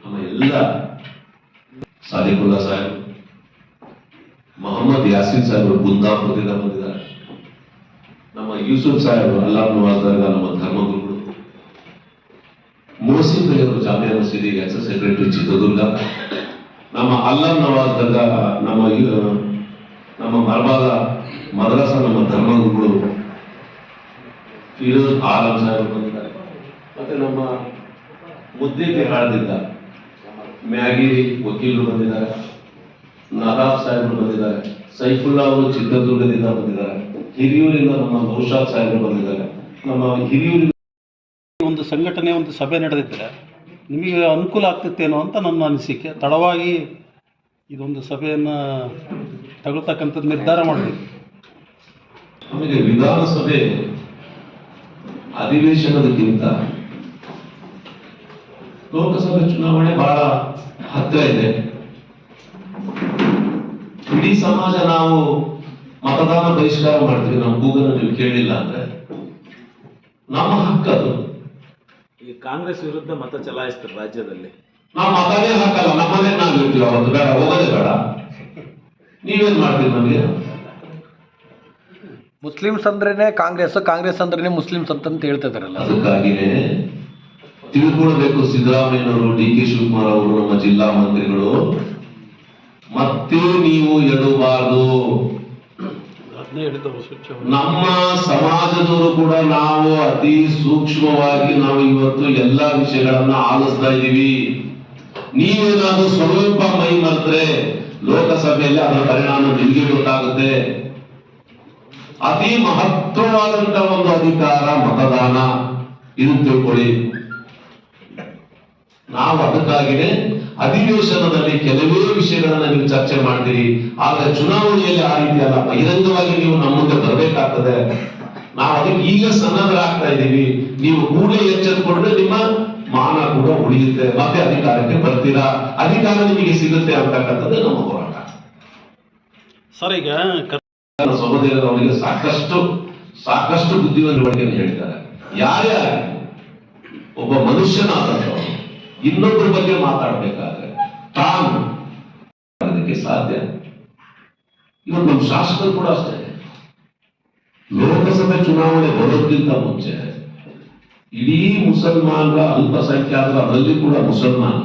ನಮ್ಮ ಎಲ್ಲ ಸಾದಿಕುಲ್ಲಾ ಸಾಹೇಬ್, ಮೊಹಮ್ಮದ್ ಯಾಸಿನ್ ಸಾಹೇಬರು ಬುಂದಾಪುರದಿಂದ ಬಂದಿದ್ದಾರೆ. ನಮ್ಮ ಯೂಸುಫ್ ಸಾಹೇಬ್, ಅಲ್ಲಾಹ್ ನವಾಜ್ ನಮ್ಮ ನಮ್ಮ ಧರ್ಮಗುರುಗಳು ಮೋಸಿನ್ ಅವರು ಜಾಮೆ ಮಸೀದಿ ಎಕ್ಸ್ ಸೆಕ್ರೆಟರಿ ಚಿತ್ರದುರ್ಗ. ನಮ್ಮ ಅಲ್ಲಂ ನವಾಜ್ ದರ್ಗಾ ನಮ್ಮ ನಮ್ಮ ಮರಬಾದ ಮದ್ರಾಸ, ನಮ್ಮ ಧರ್ಮಗುರುಗಳು. ಫಿರೋಜ್ ಆಲಂ ಸಾಹೇಬ್ ಬಂದಿದ್ದಾರೆ. ಮತ್ತೆ ನಮ್ಮ ಮುದ್ದೆ ಬಿಹಾರದಿಂದ ಮ್ಯಾಗಿ ವಕೀಲರು ಬಂದಿದ್ದಾರೆ. ನದಾಫ್ ಸಾಹೇಬರು ಬಂದಿದ್ದಾರೆ. ಸೈಫುಲ್ಲಾ ಅವರು ಚಿತ್ರದುರ್ಗದಿಂದ ಬಂದಿದ್ದಾರೆ. ಹಿರಿಯೂರಿಂದ ನಮ್ಮ ನೌಶಾದ್ ಸಾಹೇಬರು ಬಂದಿದ್ದಾರೆ. ನಮ್ಮ ಹಿರಿಯೂರಿಂದ ಒಂದು ಸಂಘಟನೆ, ಒಂದು ಸಭೆ ನಡೆದಿದ್ದರೆ ನಿಮಗೆ ಅನುಕೂಲ ಆಗ್ತಿತ್ತೇನೋ ಅಂತ ನನ್ನ ಅನಿಸಿಕೆ. ತಡವಾಗಿ ಇದೊಂದು ಸಭೆಯನ್ನು ತಗೊಳ್ತಕ್ಕಂಥದ್ದು ನಿರ್ಧಾರ ಮಾಡಬೇಕು ನಮಗೆ ವಿಧಾನಸಭೆ ಅಧಿವೇಶನದಕ್ಕಿಂತ ಲೋಕಸಭೆ ಚುನಾವಣೆ ಬಹಳ ಹತ್ತಿರ ಇದೆ. ಇಡೀ ಸಮಾಜ ನಾವು ಮತದಾನ ಬಹಿಷ್ಕಾರ ಮಾಡ್ತೀವಿ. ನಮ್ಮ ಕೂಗನ್ನು ನೀವು ಕೇಳಿಲ್ಲ ಅಂದ್ರೆ ನಮ್ಮ ಹಕ್ಕದು ಕಾಂಗ್ರೆಸ್ ವಿರುದ್ಧ ಮತ ಚಲಾಯಿಸ್ತಾರೆ ರಾಜ್ಯದಲ್ಲಿ. ನಾವು ಮತನೇ ಹಾಕಲ್ಲ ನಮ್ಮದೇ ನಾವು ಇರ್ತೀವಿ ಅವತ್ತು ಬೇಡ ಹೋಗೋದೇ ಬೇಡ. ನೀವೇನ್ ಮಾಡ್ತೀರಿ ನಮಗೆ? ಮುಸ್ಲಿಮ್ಸ್ ಅಂದ್ರೇನೆ ಕಾಂಗ್ರೆಸ್ ಕಾಂಗ್ರೆಸ್ ಅಂದ್ರೇನೆ ಮುಸ್ಲಿಮ್ಸ್ ಅಂತ ಹೇಳ್ತಾ ಇದಾರಲ್ಲ ಅದಕ್ಕಾಗಿನೇ ತಿಳ್ಕೊಳ್ಬೇಕು ಸಿದ್ದರಾಮಯ್ಯನವರು ಡಿ ಕೆ ಶಿವಕುಮಾರ್ ಅವರು ನಮ್ಮ ಜಿಲ್ಲಾ ಮಂತ್ರಿಗಳು. ಮತ್ತೆ ನೀವು ಎಡಬಾರದು. ನಮ್ಮ ಸಮಾಜದವರು ಕೂಡ ನಾವು ಅತಿ ಸೂಕ್ಷ್ಮವಾಗಿ ನಾವು ಇವತ್ತು ಎಲ್ಲಾ ವಿಷಯಗಳನ್ನ ಆಲಿಸ್ತಾ ಇದ್ದೀವಿ. ನೀವೇನಾದ್ರೂ ಸ್ವಲ್ಪ ಮೈ ಮರೆತ್ರೆ ಲೋಕಸಭೆಯಲ್ಲಿ ಅದರ ಪರಿಣಾಮ ನಿಮಗೆ ಗೊತ್ತಾಗುತ್ತೆ. ಅತಿ ಮಹತ್ವವಾದಂತ ಒಂದು ಅಧಿಕಾರ ಮತದಾನ. ಇದು ತಿಳ್ಕೊಳ್ಳಿ. ನಾವು ಅದಕ್ಕಾಗಿನೇ ಅಧಿವೇಶನದಲ್ಲಿ ಕೆಲವೇ ವಿಷಯಗಳನ್ನ ನೀವು ಚರ್ಚೆ ಮಾಡ್ತೀರಿ ಆದ್ರೆ ಚುನಾವಣೆಯಲ್ಲಿ ಆ ರೀತಿ ಅಲ್ಲ ಬಹಿರಂಗವಾಗಿ ನೀವು ನಮ್ಮ ಮುಂದೆ ಬರಬೇಕಾಗ್ತದೆ? ನಾವು ಅದಕ್ಕೆ ಈಗ ಸನ್ನದ್ಧರಾಗ್ತಾ ಇದ್ದೀವಿ. ನೀವು ಕೂಡಲೇ ಎಚ್ಚೆತ್ತುಕೊಂಡ್ರೆ ನಿಮ್ಮ ಮಾನ ಕೂಡ ಉಳಿಯುತ್ತೆ. ಮತ್ತೆ ಅಧಿಕಾರಕ್ಕೆ ಬರ್ತೀರಾ? ಅಧಿಕಾರ ನಿಮಗೆ ಸಿಗುತ್ತೆ ಅಂತಕ್ಕಂಥದ್ದು ನಮ್ಮ ಹೋರಾಟ. ಸರ್ ಈಗ ಸಹೋದರರವರಿಗೆ ಅವರಿಗೆ ಸಾಕಷ್ಟು ಸಾಕಷ್ಟು ಬುದ್ಧಿವಂತಿಕೆಯನ್ನು ಹೇಳ್ತಾರೆ ಯಾರ್ಯಾರು? ಒಬ್ಬ ಮನುಷ್ಯನಾದಂಥವನು ಇನ್ನೊಬ್ಬರ ಬಗ್ಗೆ ಮಾತಾಡಬೇಕಾದ್ರೆ ತಾನು ಅದಕ್ಕೆ ಸಾಧ್ಯ. ಇವತ್ತು ನಮ್ಮ ಶಾಸಕರು ಕೂಡ ಅಷ್ಟೇ. ಲೋಕಸಭೆ ಚುನಾವಣೆ ಬರೋದಕ್ಕಿಂತ ಮುಂಚೆ ಇಡೀ ಮುಸಲ್ಮಾನರ ಅಲ್ಪಸಂಖ್ಯಾತರ ಅದರಲ್ಲಿ ಕೂಡ ಮುಸಲ್ಮಾನ.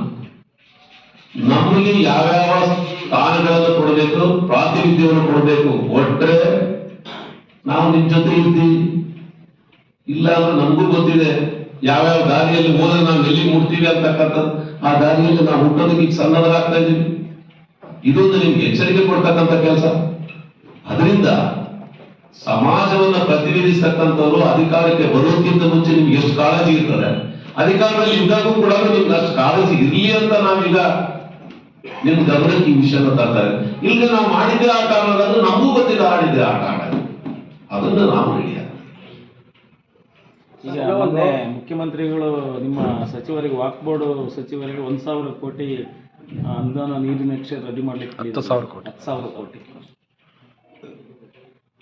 ನಮಗೆ ಯಾವ್ಯಾವ ಸ್ಥಾನಗಳನ್ನು ಕೊಡಬೇಕು, ಪ್ರಾತಿನಿಧ್ಯವನ್ನು ಕೊಡಬೇಕು ಕೊಟ್ರೆ ನಾವು ನಿಮ್ ಜೊತೆ ಇರ್ತೀವಿ. ಇಲ್ಲ ಅಂದ್ರೆ ನಮಗೂ ಗೊತ್ತಿದೆ. ಯಾವ್ಯಾವ ದಾರಿಯಲ್ಲಿ ಹೋದ್ರೆ ನಾವು ಎಲ್ಲಿ ಮುಟ್ತೀವಿ ಅಂತಕ್ಕಂಥದ್ದು, ಆ ದಾರಿಯಲ್ಲಿ ನಾವು ಹುಟ್ಟೋದಕ್ಕೆ ಈಗ ಸನ್ನದ್ಧರಾಗ್ತಾ ಇದೀವಿ ಇದೊಂದು ನಿಮ್ಗೆ ಎಚ್ಚರಿಕೆ ಕೊಡ್ತಕ್ಕಂಥ ಕೆಲಸ. ಅದರಿಂದ ಸಮಾಜವನ್ನ ಪ್ರತಿನಿಧಿಸ್ತಕ್ಕಂಥವ್ರು ಅಧಿಕಾರಕ್ಕೆ ಬರೋದಕ್ಕಿಂತ ಮುಂಚೆ ನಿಮ್ಗೆ ಎಷ್ಟು ಕಾಳಜಿ ಇರ್ತದೆ? ಅಧಿಕಾರದಲ್ಲಿ ಇದ್ದಾಗೂ ಕೂಡ ನಿಮ್ಗೆ ಅಷ್ಟು ಕಾಳಜಿ ಇರ್ಲಿ ಅಂತ ನಾವೀಗ ನಿಮ್ ಗಮನಕ್ಕೆ ಈ ವಿಷಯನ ತರ್ತಾರೆ ಇಲ್ಲಿ ನಾವು ಮಾಡಿದ್ದೆ ಆಟ ಅನ್ನೋದನ್ನು ನಮಗೂ ಗೊತ್ತಿಲ್ಲ ಆಡಿದ್ದೆ ಆಟ ಆಡೋದು ಅದನ್ನ ನಾವು ರೆಡಿ ಈಗ ಮೊನ್ನೆ ಮುಖ್ಯಮಂತ್ರಿಗಳು ನಿಮ್ಮ ಸಚಿವರಿಗೆ ವಾಕ್ ಬೋರ್ಡ್ ಸಚಿವರಿಗೆ ಒಂದ್ ಸಾವಿರ ಕೋಟಿ ಅನುದಾನ ನೀರಿನ ಕ್ಷೇತ್ರ ರೆಡಿ ಮಾಡಲಿಕ್ಕೆ ಹತ್ತು ಸಾವಿರ ಕೋಟಿ. ಹತ್ತು ಸಾವಿರ ಕೋಟಿ.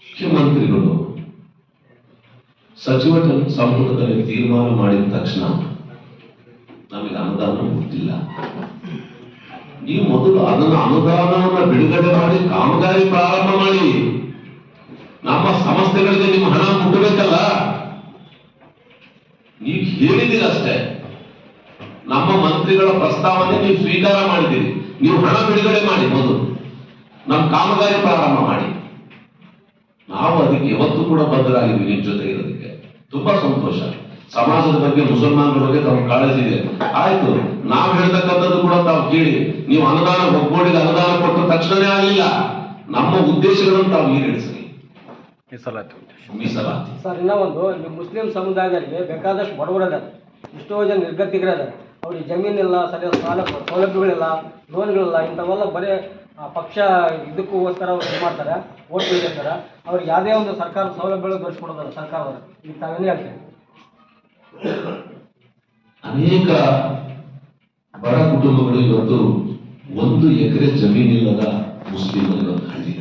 ಮುಖ್ಯಮಂತ್ರಿಗಳು ಸಚಿವ ಸಂಪುಟದಲ್ಲಿ ತೀರ್ಮಾನ ಮಾಡಿದ ತಕ್ಷಣ ನಮಗೆ ಅನುದಾನ ಗೊತ್ತಿಲ್ಲ ನೀವು ಮೊದಲು ಅದನ್ನು ಅನುದಾನವನ್ನು ಬಿಡುಗಡೆ ಮಾಡಿ ಕಾಮಗಾರಿ ಪ್ರಾರಂಭ ಮಾಡಿ. ನಮ್ಮ ಸಂಸ್ಥೆಗಳಿಗೆ ನಿಮ್ಮ ಹಣ ಮುಟ್ಟಬೇಕಲ್ಲ ನೀವು ಹೇಳಿದಿರಷ್ಟೇ ನಮ್ಮ ಮಂತ್ರಿಗಳ ಪ್ರಸ್ತಾವನೆ ನೀವು ಸ್ವೀಕಾರ ಮಾಡಿದ್ದೀರಿ. ನೀವು ಹಣ ಬಿಡುಗಡೆ ಮಾಡಿ ಮೊದಲು ನಮ್ಮ ಕಾಮಗಾರಿ ಪ್ರಾರಂಭ ಮಾಡಿ. ನಾವು ಅದಕ್ಕೆ ಯಾವತ್ತೂ ಕೂಡ ಬದ್ಧರಾಗಿದ್ವಿ ನಿಮ್ಮ ಜೊತೆ ಇರೋದಕ್ಕೆ. ತುಂಬಾ ಸಂತೋಷ. ಸಮಾಜದ ಬಗ್ಗೆ ಮುಸಲ್ಮಾನರ ಬಗ್ಗೆ ತಮ್ಮ ಕಾಳಜಿ ಇದೆ. ಆಯ್ತು, ನಾವು ಹೇಳ್ತಕ್ಕಂಥದ್ದು ಕೂಡ ತಾವು ಕೇಳಿ. ನೀವು ಅನುದಾನ ಒಗ್ಗೂಡಿಗೆ ಅನುದಾನ ಕೊಟ್ಟ ತಕ್ಷಣನೇ ಆಗಲಿಲ್ಲ. ನಮ್ಮ ಉದ್ದೇಶಗಳನ್ನು ತಾವು ಈಡೇರಿಸ್ರಿ ಮೀಸಲಾತಿ ಮೀಸಲಾತಿ ಸರ್ ಇನ್ನೂ ಒಂದು ಇಲ್ಲಿ ಮುಸ್ಲಿಂ ಸಮುದಾಯದಲ್ಲಿ ಬೇಕಾದಷ್ಟು ಬಡವರಿದ್ದಾರೆ ಎಷ್ಟೋ ಜನ ನಿರ್ಗತಿಕರಿದ್ದಾರೆ ಅವ್ರಿಗೆ ಜಮೀನಿಲ್ಲ ಸರಿಯಾದ ಸಾಲ ಸೌಲಭ್ಯಗಳಿಲ್ಲ ಲೋನ್ಗಳಿಲ್ಲ ಇಂಥವೆಲ್ಲ ಬರೀ ಪಕ್ಷ ಇದಕ್ಕೋಸ್ಕರ ಅವ್ರು ಇದು ಮಾಡ್ತಾರೆ ಓಟ್ ಬೀಳ್ತಾರೆ ಅವ್ರಿಗೆ ಯಾವುದೇ ಒಂದು ಸರ್ಕಾರದ ಸೌಲಭ್ಯಗಳು ದೊರಕಿಸ್ಕೊಡೋದಲ್ಲ ಸರ್ಕಾರದವರು. ಈಗ ತಾವೇನೇ ಹೇಳ್ತೀವಿ ಅನೇಕ ಬಡ ಕುಟುಂಬಗಳು ಇವತ್ತು ಒಂದು ಎಕರೆ ಜಮೀನಿಲ್ಲದ ಮುಸ್ಲಿಮರು ಇವತ್ತು ಹಳ್ಳಿಗಳಲ್ಲಿದ್ದಾರೆ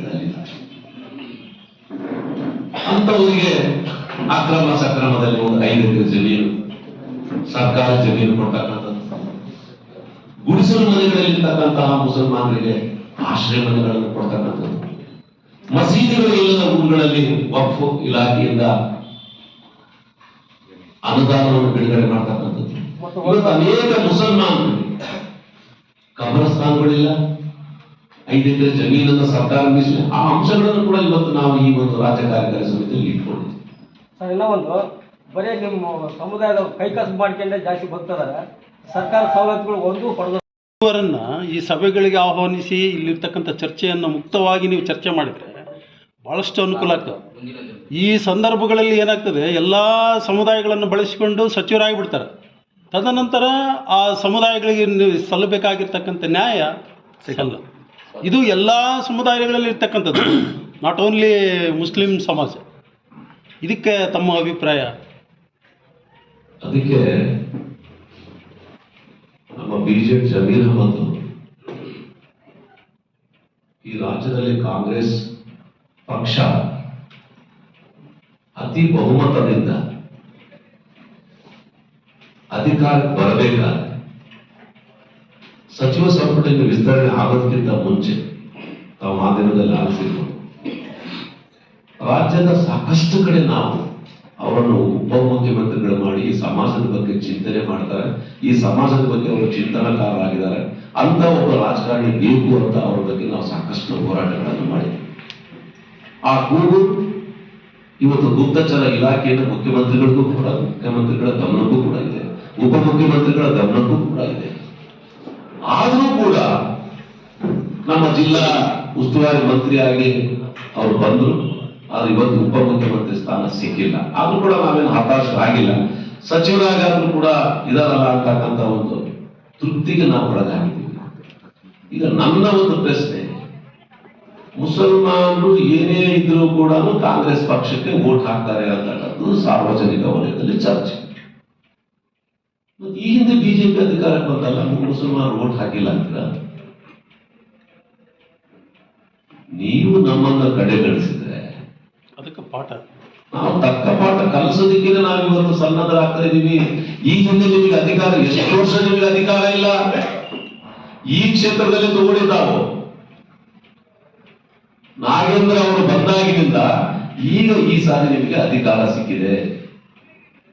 ಅಂತವರಿಗೆ ಅಕ್ರಮ ಸಕ್ರಮದಲ್ಲಿ ಒಂದು ಐದು ಜಮೀನು, ಸರ್ಕಾರ ಜಮೀನು ಕೊಡ್ತಕ್ಕಂಥದ್ದು. ಗುಡಿಸಲು ಮನೆಗಳಲ್ಲಿರ್ತಕ್ಕಂತಹ ಮುಸಲ್ಮಾನರಿಗೆ ಆಶ್ರಯ ಮನೆಗಳನ್ನು ಕೊಡ್ತಕ್ಕಂಥದ್ದು. ಮಸೀದಿಗಳು ಇಲ್ಲದ ಊರುಗಳಲ್ಲಿ ವಕ್ಫ್ ಇಲಾಖೆಯಿಂದ ಅನುದಾನವನ್ನು ಬಿಡುಗಡೆ ಮಾಡ್ತಕ್ಕಂಥದ್ದು. ಇವತ್ತು ಅನೇಕ ಮುಸಲ್ಮಾನರು ಕಬರಸ್ಥಾನಗಳಿಲ್ಲ ಐದು ಎಕರೆ ಜಮೀನನ್ನು ಸರ್ಕಾರ ಮೀಸಲು ಆ ಅಂಶಗಳನ್ನು ಕೂಡ ಇವತ್ತು ನಾವು ಈ ಒಂದು ರಾಜ್ಯ ಕಾರ್ಯಕಾರಿ ಸಮಿತಿಯಲ್ಲಿ ಇಟ್ಕೊಂಡಿದ್ದೀವಿ. ಸರ್ ಇನ್ನೂ ಒಂದು ಬರೀ ನಿಮ್ಮ ಸಮುದಾಯದ ಕೈಕಾಸು ಮಾಡ್ಕೊಂಡೇ ಜಾಸ್ತಿ ಬದುಕಿದ್ದಾರೆ ಸರ್ಕಾರ ಸವಲತ್ತುಗಳು ಒಂದು ಪಡೆದ ಇವರನ್ನ ಈ ಸಭೆಗಳಿಗೆ ಆಹ್ವಾನಿಸಿ ಇಲ್ಲಿರ್ತಕ್ಕಂಥ ಚರ್ಚೆಯನ್ನು ಮುಕ್ತವಾಗಿ ನೀವು ಚರ್ಚೆ ಮಾಡಿದರೆ ಭಾಳಷ್ಟು ಅನುಕೂಲ ಆಗ್ತದೆ. ಈ ಸಂದರ್ಭಗಳಲ್ಲಿ ಏನಾಗ್ತದೆ ಎಲ್ಲ ಸಮುದಾಯಗಳನ್ನು ಬಳಸಿಕೊಂಡು ಸಚಿವರಾಗಿ ಬಿಡ್ತಾರೆ ತದನಂತರ ಆ ಸಮುದಾಯಗಳಿಗೆ ಸಲ್ಲಬೇಕಾಗಿರ್ತಕ್ಕಂಥ ನ್ಯಾಯ ಸಿಗಲ್ಲ ಇದು ಎಲ್ಲ ಸಮುದಾಯಗಳಲ್ಲಿ ಇರ್ತಕ್ಕಂಥದ್ದು. ನಾಟ್ ಓನ್ಲಿ ಮುಸ್ಲಿಂ ಸಮಾಜ. ಇದಕ್ಕೆ ತಮ್ಮ ಅಭಿಪ್ರಾಯ? ಅದಕ್ಕೆ ನಮ್ಮ ಬಿಜೆಪಿ ಜಮೀರ್ ಅಹಮದ್ ಈ ರಾಜ್ಯದಲ್ಲಿ ಕಾಂಗ್ರೆಸ್ ಪಕ್ಷ ಅತಿ ಬಹುಮತದಿಂದ ಅಧಿಕಾರಕ್ಕೆ ಬರಬೇಕಾದ್ರೆ ಸಚಿವ ಸಂಪುಟಕ್ಕೆ ವಿಸ್ತರಣೆ ಆಗೋದಕ್ಕಿಂತ ಮುಂಚೆ ತಾವು ಆ ದಿನದಲ್ಲಿ ರಾಜ್ಯದ ಸಾಕಷ್ಟು ಕಡೆ ನಾವು ಅವರನ್ನು ಉಪಮುಖ್ಯಮಂತ್ರಿಗಳು ಮಾಡಿ ಈ ಸಮಾಜದ ಬಗ್ಗೆ ಚಿಂತನೆ ಮಾಡ್ತಾರೆ. ಈ ಸಮಾಜದ ಬಗ್ಗೆ ಅವರು ಚಿಂತನಕಾರರಾಗಿದ್ದಾರೆ. ಅಂತ ಒಬ್ಬ ರಾಜಕಾರಣಿ ಬೇಕು ಅಂತ ಅವರ ಬಗ್ಗೆ ನಾವು ಸಾಕಷ್ಟು ಹೋರಾಟಗಳನ್ನು ಮಾಡಿದ್ವಿ. ಆ ಕೂಗು ಇವತ್ತು ಗುಪ್ತಚರ ಇಲಾಖೆಯಿಂದ ಮುಖ್ಯಮಂತ್ರಿಗಳಿಗೂ ಕೂಡ, ಮುಖ್ಯಮಂತ್ರಿಗಳ ಗಮನಕ್ಕೂ ಕೂಡ ಇದೆ. ಉಪಮುಖ್ಯಮಂತ್ರಿಗಳ ಗಮನಕ್ಕೂ ಕೂಡ ಇದೆ. ಆದರೂ ಕೂಡ ನಮ್ಮ ಜಿಲ್ಲಾ ಉಸ್ತುವಾರಿ ಮಂತ್ರಿಯಾಗಿ ಅವರು ಬಂದರು. ಆದ್ರೆ ಇವತ್ತು ಉಪಮುಖ್ಯಮಂತ್ರಿ ಸ್ಥಾನ ಸಿಕ್ಕಿಲ್ಲ. ಆದ್ರೂ ಕೂಡ ನಾವೇನು ಹತಾಶರಾಗಿಲ್ಲ. ಸಚಿವರಾಗಾದ್ರೂ ಕೂಡ ಇದಾರಲ್ಲ ಅಂತಕ್ಕಂಥ ಒಂದು ತೃಪ್ತಿಗೆ ನಾವು ಒಳಗಾಗಿದ್ದೀವಿ. ಈಗ ನನ್ನ ಒಂದು ಪ್ರಶ್ನೆ, ಮುಸಲ್ಮಾನರು ಏನೇ ಇದ್ರೂ ಕೂಡ ಕಾಂಗ್ರೆಸ್ ಪಕ್ಷಕ್ಕೆ ವೋಟ್ ಹಾಕ್ತಾರೆ ಅಂತಕ್ಕಂಥದ್ದು ಸಾರ್ವಜನಿಕ ವಲಯದಲ್ಲಿ ಚರ್ಚೆ. ಮತ್ತೆ ಈ ಹಿಂದೆ ಬಿಜೆಪಿ ಅಧಿಕಾರಕ್ಕೆ ಬಂದಲ್ಲ ಮುಸಲ್ಮಾನರು ಓಟ್ ಹಾಕಿಲ್ಲ ಅಂತೀರ ನೀವು ನಮ್ಮನ್ನ ಕಡೆಗಣಿಸಿದ್ರೆ ಅದಕ್ಕೆ ಪಾಠ. ನಾವು ತಕ್ಕ ಪಾಠ ಕಲಿಸೋದಕ್ಕೆ ನಾವು ಇವತ್ತು ಸನ್ನದ್ಧರಾಗ್ತಾ ಇದೀವಿ ಈ ಹಿಂದೆ ನಿಮಗೆ ಅಧಿಕಾರ ಎಷ್ಟು ವರ್ಷ ನಿಮಗೆ ಅಧಿಕಾರ ಇಲ್ಲ? ಈ ಕ್ಷೇತ್ರದಲ್ಲಿ ತಗೊಂಡಿದ್ದಾವು ನಾಗೇಂದ್ರ ಅವರು ಬಂದಾಗಿನಿಂದ ಈಗ ಈ ಸಾರಿ ನಿಮಗೆ ಅಧಿಕಾರ ಸಿಕ್ಕಿದೆ.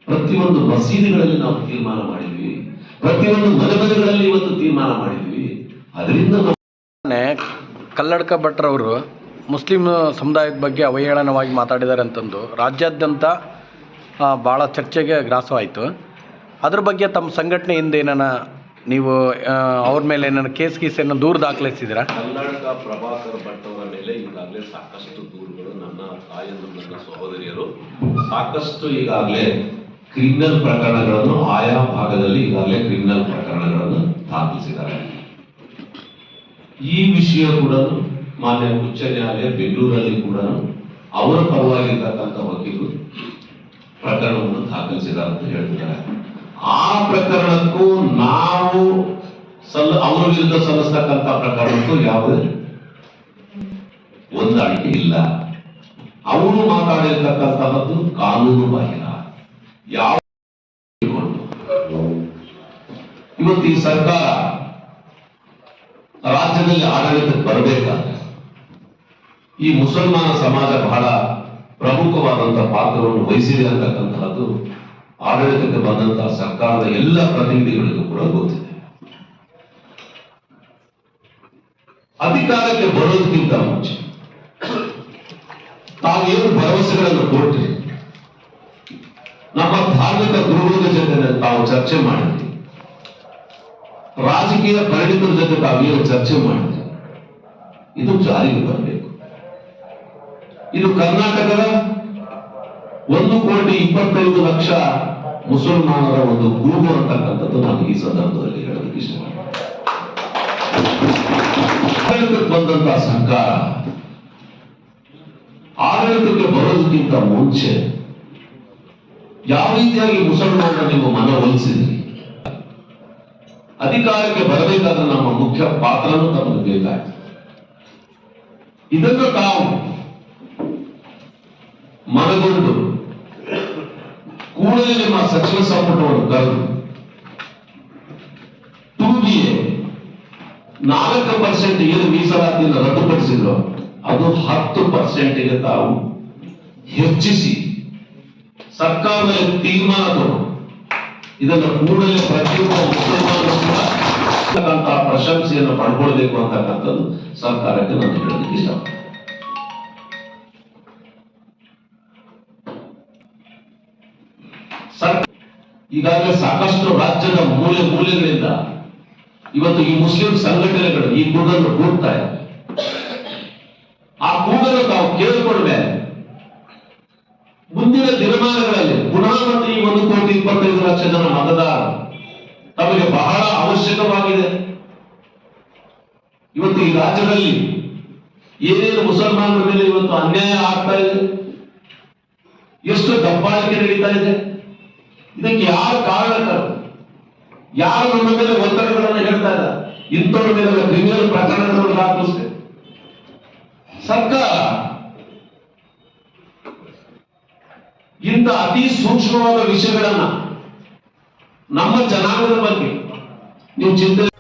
ಪ್ರತಿಯೊಂದು ಮಸೀದಿಗಳಲ್ಲಿ ನಾವು ತೀರ್ಮಾನ ಮಾಡಿದ್ವಿ. ಪ್ರತಿಯೊಂದು ಮನೆ ಮನೆಗಳಲ್ಲಿ ಇವತ್ತು ತೀರ್ಮಾನ ಮಾಡಿದ್ವಿ. ಅದರಿಂದ ಕಲ್ಲಡ್ಕ ಭಟ್ರವರು ಮುಸ್ಲಿಂ ಸಮುದಾಯದ ಬಗ್ಗೆ ಅವಹೇಳನವಾಗಿ ಮಾತಾಡಿದ್ದಾರೆ ಅಂತಂದು ರಾಜ್ಯಾದ್ಯಂತ ಭಾಳ ಚರ್ಚೆಗೆ ಗ್ರಾಸವಾಯಿತು. ಅದ್ರ ಬಗ್ಗೆ ತಮ್ಮ ಸಂಘಟನೆಯಿಂದ ಏನಾನ ನೀವು ಅವ್ರ ಮೇಲೆ ಏನಾರ ಕೇಸ್ ಗೀಸ್ ಏನೋ ದೂರ ದಾಖಲಿಸಿದ್ದೀರಾ ಕರ್ನಾಟಕ ಪ್ರಭಾಕರ್ ಭಟ್ ಅವರ ಮೇಲೆ ಈಗಾಗಲೇ ಸಾಕಷ್ಟು ದೂರುಗಳು ನನ್ನ ತಾಯಂದು ನನ್ನ ಸಹೋದರಿಯರು ಸಾಕಷ್ಟು ಈಗಾಗಲೇ ಕ್ರಿಮಿನಲ್ ಪ್ರಕರಣಗಳನ್ನು ಆಯಾ ಭಾಗದಲ್ಲಿ ಈಗಾಗಲೇ ಕ್ರಿಮಿನಲ್ ಪ್ರಕರಣಗಳನ್ನು ದಾಖಲಿಸಿದ್ದಾರೆ. ಈ ವಿಷಯ ಕೂಡ ಮಾನ್ಯ ಉಚ್ಚ ನ್ಯಾಯಾಲಯ ಬೆಂಗಳೂರಲ್ಲಿ ಕೂಡ ಅವರ ಪರವಾಗಿರ್ತಕ್ಕಂಥ ವಕೀಲರು ಪ್ರಕರಣವನ್ನು ದಾಖಲಿಸಿದ್ದಾರೆ ಅಂತ ಹೇಳ್ತಿದ್ದಾರೆ. ಆ ಪ್ರಕರಣಕ್ಕೂ ನಾವು ಸಲ್ಲ, ಅವರ ವಿರುದ್ಧ ಸಲ್ಲಿಸ್ತಕ್ಕಂಥ ಪ್ರಕರಣಕ್ಕೂ ಯಾವುದೇ ಹೊಂದಾಣಿಕೆ ಇಲ್ಲ. ಅವರು ಮಾತಾಡಿರ್ತಕ್ಕಂತಹದ್ದು ಕಾನೂನು ಬಾಹಿರ ಯಾವ ಇವತ್ತು ಈ ಸರ್ಕಾರ ರಾಜ್ಯದಲ್ಲಿ ಆಡಳಿತಕ್ಕೆ ಬರಬೇಕಾದ್ರೆ ಈ ಮುಸಲ್ಮಾನ ಸಮಾಜ ಬಹಳ ಪ್ರಮುಖವಾದಂತಹ ಪಾತ್ರವನ್ನು ವಹಿಸಿದೆ ಅಂತಕ್ಕಂತಹದ್ದು ಆಡಳಿತಕ್ಕೆ ಬಂದಂತಹ ಸರ್ಕಾರದ ಎಲ್ಲ ಪ್ರತಿನಿಧಿಗಳಿಗೂ ಕೂಡ ಗೊತ್ತಿದೆ. ಅಧಿಕಾರಕ್ಕೆ ಬರೋದಕ್ಕಿಂತ ಮುಂಚೆ ತಾವೇನು ಭರವಸೆಗಳನ್ನು ಕೊಟ್ರಿ ನಮ್ಮ ಧಾರ್ಮಿಕ ಗುರುಗಳ ಜೊತೆ ತಾವು ಚರ್ಚೆ ಮಾಡಿದ್ವಿ. ರಾಜಕೀಯ ಪರಿಣಿತರ ಜೊತೆ ತಾವೇನು ಚರ್ಚೆ ಮಾಡಿದ್ವಿ. ಇದು ಜಾರಿಗೆ ಬರಬೇಕು. ಇದು ಕರ್ನಾಟಕದ ಒಂದು ಕೋಟಿ ಇಪ್ಪತ್ತೈದು ಲಕ್ಷ ಮುಸಲ್ಮಾನರ ಒಂದು ಕೂಗು ಅಂತಕ್ಕಂಥದ್ದು ನಾನು ಈ ಸಂದರ್ಭದಲ್ಲಿ ಹೇಳೋದಕ್ಕೆ ಇಷ್ಟಪಡ್ತೀನಿ. ಬಂದಂತಹ ಸರ್ಕಾರ, ಆಡಳಿತಕ್ಕೆ ಬರೋದಕ್ಕಿಂತ ಮುಂಚೆ ಯಾವ ರೀತಿಯಾಗಿ ನಿಮ್ಮ ಮನ ಮನವೊಲಿಸಿದ್ರಿ ಅಧಿಕಾರಕ್ಕೆ ಬರಬೇಕಾದ ನಮ್ಮ ಮುಖ್ಯ ಪಾತ್ರನೂ ತಮಗೆ ಬೇಕಾಯ್ತು ಇದನ್ನು ತಾವು ಮನಗೊಂಡು ಕೂಡಲೇ ನಿಮ್ಮ ಸಚಿವ ಸಂಪುಟವನ್ನು ಕರೆದು ಟೂ ಬಿ ಎ ನಾಲ್ಕು ಪರ್ಸೆಂಟ್ ಏನು ಮೀಸಲಾತಿಯನ್ನು ರದ್ದುಪಡಿಸಿದ್ರು ಅದು ಹತ್ತು ಪರ್ಸೆಂಟ್ಗೆ ತಾವು ಹೆಚ್ಚಿಸಿ ಸರ್ಕಾರದಲ್ಲಿ ತೀರ್ಮಾನ ಇದನ್ನು ಕೂಡಲೇ ಪ್ರತಿಯೊಬ್ಬ ಮುಸಲ್ಮಾನರು ಪ್ರಶಂಸೆಯನ್ನು ಪಡ್ಕೊಳ್ಬೇಕು ಅಂತಕ್ಕಂಥದ್ದು ಸರ್ಕಾರಕ್ಕೆ ನಾನು ಹೇಳೋದಕ್ಕೆ ಇಷ್ಟ ಈಗಾಗಲೇ ಸಾಕಷ್ಟು ರಾಜ್ಯದ ಮೂಲೆ ಮೂಲೆಗಳಿಂದ ಇವತ್ತು ಈ ಮುಸ್ಲಿಂ ಸಂಘಟನೆಗಳು ಈ ಕೂಗನ್ನು ಕೂಗ್ತಾ ಇದೆ ಆ ಕೂಗನ್ನು ತಾವು ಕೇಳಿಕೊಂಡ್ರೆ ಮುಂದಿನ ದಿನಮಾನಗಳಲ್ಲಿ ಪುನಃ ಮತ್ತೆ ಈ ಒಂದು ಕೋಟಿ ಇಪ್ಪತ್ತೈದು ಲಕ್ಷ ಜನ ಮತದಾರ ತಮಗೆ ಬಹಳ ಅವಶ್ಯಕವಾಗಿದೆ. ಇವತ್ತು ಈ ರಾಜ್ಯದಲ್ಲಿ ಏನೇನು ಮುಸಲ್ಮಾನರ ಮೇಲೆ ಇವತ್ತು ಅನ್ಯಾಯ ಆಗ್ತಾ ಇದೆ, ಎಷ್ಟು ದಬ್ಬಾಳಿಕೆ ನಡೀತಾ ಇದೆ, ಇದಕ್ಕೆ ಯಾರು ಕಾರಣಕರು? ಯಾರು ನಮ್ಮ ಮೇಲೆ ಒತ್ತಡಗಳನ್ನು ಹೇಳ್ತಾ ಇಲ್ಲ. ಇಂಥವ್ರ ಮೇಲೆ ಕ್ರಿಮಿನಲ್ ಪ್ರಕರಣಗಳನ್ನು ದಾಖಲಿಸಿದೆ ಸರ್ಕಾರ ಇಂಥ ಅತಿ ಸೂಕ್ಷ್ಮವಾದ ವಿಷಯಗಳನ್ನ ನಮ್ಮ ಜನಾಂಗದ ಬಗ್ಗೆ ನೀವು ಚಿಂತನೆ